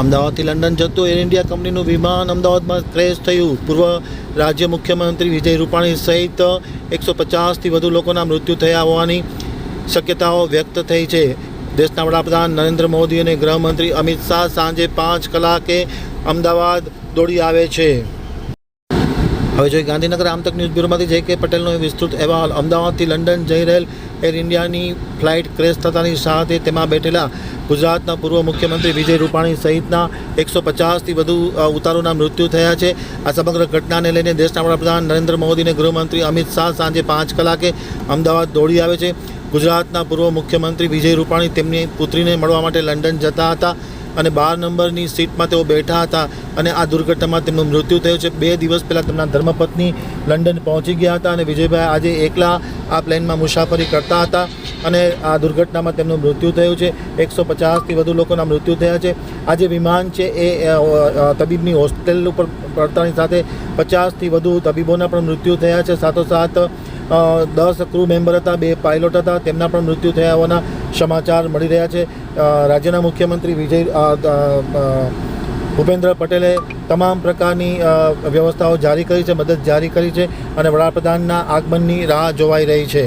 અમદાવાદથી લંડન જતું air India કંપનીનું વિમાન અમદાવાદમાં ક્રેશ થયું. પૂર્વ રાજ્ય મુખ્યમંત્રી વિજય રૂપાણી સહિત એકસો પચાસથી વધુ લોકોના મૃત્યુ થયા હોવાની શક્યતાઓ વ્યક્ત થઈ છે. દેશના વડાપ્રધાન નરેન્દ્ર મોદી અને ગૃહમંત્રી અમિત શાહ સાંજે પાંચ કલાકે અમદાવાદ દોડી આવે છે. હવે જોઈએ ગાંધીનગર આમતક ન્યૂઝ બ્યુરોમાંથી જે કે પટેલનો વિસ્તૃત અહેવાલ. અમદાવાદથી લંડન જઈ રહેલ એર ઇન્ડિયાની ફ્લાઇટ ક્રેશ થતાની સાથે તેમાં બેઠેલા ગુજરાતના પૂર્વ મુખ્યમંત્રી વિજય રૂપાણી સહિતના એકસો પચાસથી વધુ ઉતારોના મૃત્યુ થયા છે. આ સમગ્ર ઘટનાને લઈને દેશના વડાપ્રધાન નરેન્દ્ર મોદી અને ગૃહમંત્રી અમિત શાહ સાંજે પાંચ કલાકે અમદાવાદ દોડી આવે છે. ગુજરાતના પૂર્વ મુખ્યમંત્રી વિજય રૂપાણી તેમની પુત્રીને મળવા માટે લંડન જતા હતા. અને બાર નંબરની સીટમાં તેઓ બેઠા હતા અને આ દુર્ઘટનામાં તેમનું મૃત્યુ થયું છે. બે દિવસ પહેલાં તેમના ધર્મપત્ની લંડન પહોંચી ગયા હતા અને વિજયભાઈ આજે એકલા આ પ્લેનમાં મુસાફરી કરતા હતા અને આ દુર્ઘટનામાં તેમનું મૃત્યુ થયું છે. એકસો પચાસથી વધુ લોકોના મૃત્યુ થયા છે. આ જે વિમાન છે એ તબીબની હોસ્ટેલ ઉપર પડતાની સાથે પચાસથી વધુ તબીબોના પણ મૃત્યુ થયા છે. સાથોસાથ દસ ક્રૂ મેમ્બર હતા, બે પાયલોટ હતા. તેમના પણ મૃત્યુ થયા હોવાના સમાચાર મળી રહ્યા છે. રાજ્યના મુખ્યમંત્રી વિજય ભૂપેન્દ્ર પટેલે તમામ પ્રકારની વ્યવસ્થાઓ જારી કરી છે, મદદ જારી કરી છે અને વડાપ્રધાનના આગમનની રાહ જોવાઈ રહી છે.